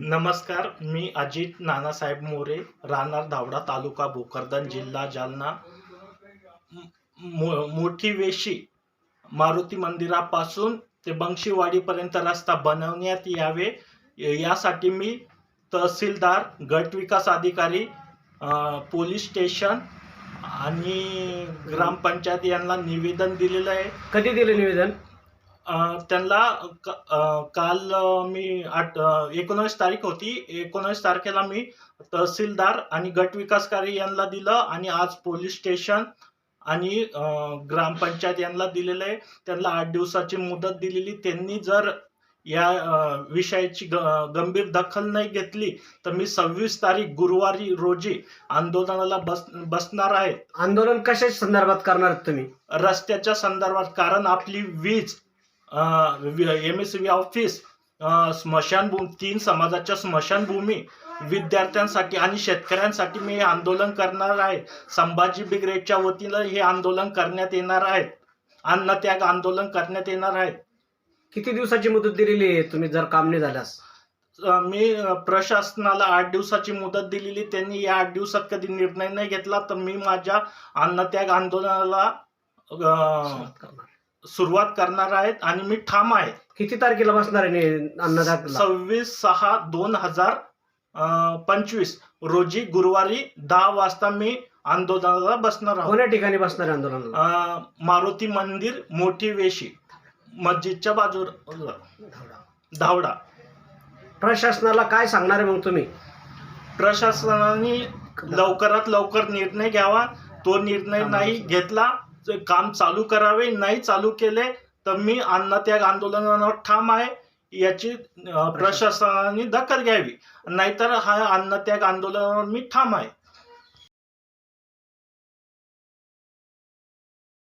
नमस्कार मी अजित नानासाहेब मोरे राहणार धावडा तालुका भोकरदन जिल्हा जालना. मो- मोठी वेशी मारुती मंदिरापासून ते बंशीवाडीपर्यंत रस्ता बनवण्यात यावे. यासाठी मी तहसीलदार गट विकास अधिकारी पोलीस स्टेशन आणि ग्रामपंचायत यांना निवेदन दिलेलं आहे. कधी दिलं निवेदन? त्यांना काल मी आठ एकोणवीस तारीख होती. एकोणवीस तारखेला मी तहसीलदार आणि गट विकासकारी यांना दिलं आणि आज पोलीस स्टेशन आणि ग्रामपंचायत यांना दिलेलं आहे त्यांना आठ दिवसाची मुदत दिलेली. त्यांनी जर या विषयाची गंभीर दखल नाही घेतली तर मी सव्वीस तारीख गुरुवारी रोजी आंदोलनाला बस बसणार आहे. आंदोलन कशा संदर्भात करणार तुम्ही? रस्त्याच्या संदर्भात. कारण आपली वीज एम एस व्ही ऑफिस स्मशानभूमी तीन समाजाच्या स्मशानभूमी विद्यार्थ्यांसाठी आणि शेतकऱ्यांसाठी मी हे आंदोलन करणार आहे. संभाजी ब्रिगेडच्या वतीनं हे आंदोलन करण्यात येणार आहे. अन्नत्याग आंदोलन करण्यात येणार आहे. किती दिवसाची मुदत दिलेली आहे? तुम्ही जर काम नाही झाल्यास. मी प्रशासनाला आठ दिवसाची मुदत दिलेली. त्यांनी या आठ दिवसात कधी निर्णय नाही घेतला. तर मी माझ्या अन्नत्याग आंदोलनाला अ, सुरुवात करणार आहेत आणि मी ठाम आहे. किती तारखेला बसणार आहे अन्नदातला? सव्वीस सहा दोन हजार पंचवीस. रोजी गुरुवारी दहा वाजता मी आंदोलनाला बसणार कोण्या ठिकाणी बसणार अ, मारुती मंदिर मोठी वेशी. मस्जिदच्या बाजूला धावडा. प्रशासनाला काय सांगणार आहे मग तुम्ही? प्रशासनाने लवकरात लवकर निर्णय घ्यावा. तो निर्णय नाही घेतला काम चालू करावे नाही चालू केले तर मी अन्नत्याग आंदोलनावर ठाम आहे. याची प्रशासनाने दखल घ्यावी. नाहीतर हा अन्नत्याग आंदोलनावर मी ठाम आहे.